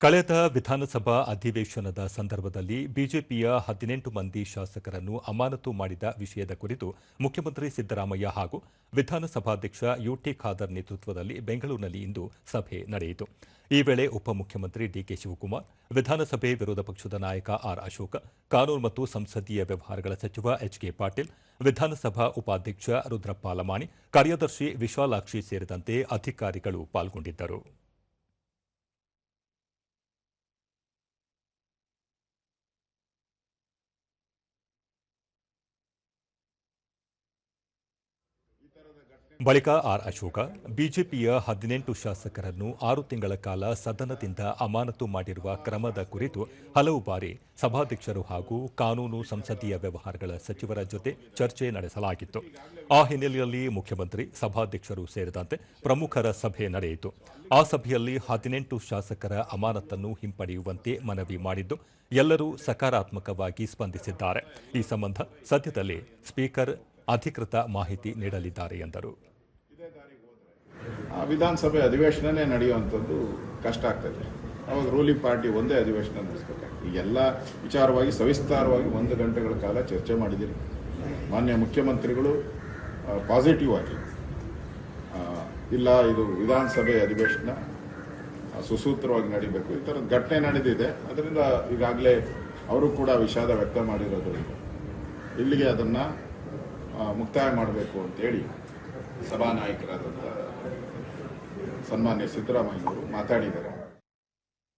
ಕಳೆದ ವಿಧಾನಸಭಾ ಅಧಿವೇಶನದ ಸಂದರ್ಭದಲ್ಲಿ ಬಿಜೆಪಿಯ ಹದಿನೆಂಟು ಮಂದಿ ಶಾಸಕರನ್ನು ಅಮಾನತು ಮಾಡಿದ ವಿಷಯದ ಕುರಿತು ಮುಖ್ಯಮಂತ್ರಿ ಸಿದ್ದರಾಮಯ್ಯ ಹಾಗೂ ವಿಧಾನಸಭಾಧ್ಯಕ್ಷ ಯುಟಿ ಖಾದರ್ ನೇತೃತ್ವದಲ್ಲಿ ಬೆಂಗಳೂರಿನಲ್ಲಿ ಇಂದು ಸಭೆ ನಡೆಯಿತು. ಈ ವೇಳೆ ಉಪಮುಖ್ಯಮಂತ್ರಿ ಡಿಕೆ ಶಿವಕುಮಾರ್, ವಿಧಾನಸಭೆ ವಿರೋಧ ಪಕ್ಷದ ನಾಯಕ ಆರ್ ಅಶೋಕ, ಕಾನೂನು ಮತ್ತು ಸಂಸದೀಯ ವ್ಯವಹಾರಗಳ ಸಚಿವ ಎಚ್ಕೆ ಪಾಟೀಲ್, ವಿಧಾನಸಭಾ ಉಪಾಧ್ಯಕ್ಷ ರುದ್ರಪ್ಪ ಲಮಾಣಿ, ಕಾರ್ಯದರ್ಶಿ ವಿಶಾಲಾಕ್ಷಿ ಸೇರಿದಂತೆ ಅಧಿಕಾರಿಗಳು ಪಾಲ್ಗೊಂಡಿದ್ದರು. ಬಳಿಕ ಆರ್ ಅಶೋಕ, ಬಿಜೆಪಿಯ ಹದಿನೆಂಟು ಶಾಸಕರನ್ನು ಆರು ತಿಂಗಳ ಕಾಲ ಸದನದಿಂದ ಅಮಾನತು ಮಾಡಿರುವ ಕ್ರಮದ ಕುರಿತು ಹಲವು ಬಾರಿ ಸಭಾಧ್ಯಕ್ಷರು ಹಾಗೂ ಕಾನೂನು ಸಂಸದೀಯ ವ್ಯವಹಾರಗಳ ಸಚಿವರ ಜೊತೆ ಚರ್ಚೆ ನಡೆಸಲಾಗಿತ್ತು. ಆ ಹಿನ್ನೆಲೆಯಲ್ಲಿ ಮುಖ್ಯಮಂತ್ರಿ, ಸಭಾಧ್ಯಕ್ಷರು ಸೇರಿದಂತೆ ಪ್ರಮುಖರ ಸಭೆ ನಡೆಯಿತು. ಆ ಸಭೆಯಲ್ಲಿ ಹದಿನೆಂಟು ಶಾಸಕರ ಅಮಾನತನ್ನು ಹಿಂಪಡೆಯುವಂತೆ ಮನವಿ ಮಾಡಿದ್ದು ಎಲ್ಲರೂ ಸಕಾರಾತ್ಮಕವಾಗಿ ಸ್ಪಂದಿಸಿದ್ದಾರೆ. ಈ ಸಂಬಂಧ ಸದ್ಯದಲ್ಲೇ ಸ್ಪೀಕರ್ ಅಧಿಕೃತ ಮಾಹಿತಿ ನೀಡಲಿದ್ದಾರೆ ಎಂದರು. ವಿಧಾನಸಭೆ ಅಧಿವೇಶನನೇ ನಡೆಯುವಂಥದ್ದು ಕಷ್ಟ ಆಗ್ತದೆ. ಅವಾಗ ರೂಲಿಂಗ್ ಪಾರ್ಟಿ ಒಂದೇ ಅಧಿವೇಶನ ನಡೆಸ್ಬೇಕಾಗ್ತದೆ ಎಲ್ಲ ವಿಚಾರವಾಗಿ ಸವಿಸ್ತಾರವಾಗಿ ಒಂದು ಗಂಟೆಗಳ ಕಾಲ ಚರ್ಚೆ ಮಾಡಿದ್ದೀರಿ ಮಾನ್ಯ ಮುಖ್ಯಮಂತ್ರಿಗಳು ಪಾಸಿಟಿವ್ ಆಗಿ ಇಲ್ಲ, ಇದು ವಿಧಾನಸಭೆ ಅಧಿವೇಶನ ಸುಸೂತ್ರವಾಗಿ ನಡೀಬೇಕು. ಈ ಥರದ ಘಟನೆ ನಡೆದಿದೆ. ಅದರಿಂದ ಈಗಾಗಲೇ ಅವರು ಕೂಡ ವಿಷಾದ ವ್ಯಕ್ತ ಮಾಡಿರೋದ್ರಿಂದ ಇಲ್ಲಿಗೆ ಅದನ್ನು ಮುಕ್ತಾಯ ಮಾಡಬೇಕು ಅಂತೇಳಿ ಸಭಾನಾಯಕರಾದಂಥ ಸನ್ಮಾನ್ಯ ಸಿದ್ದರಾಮಯ್ಯವರು ಮಾತಾಡಿದ್ದಾರೆ.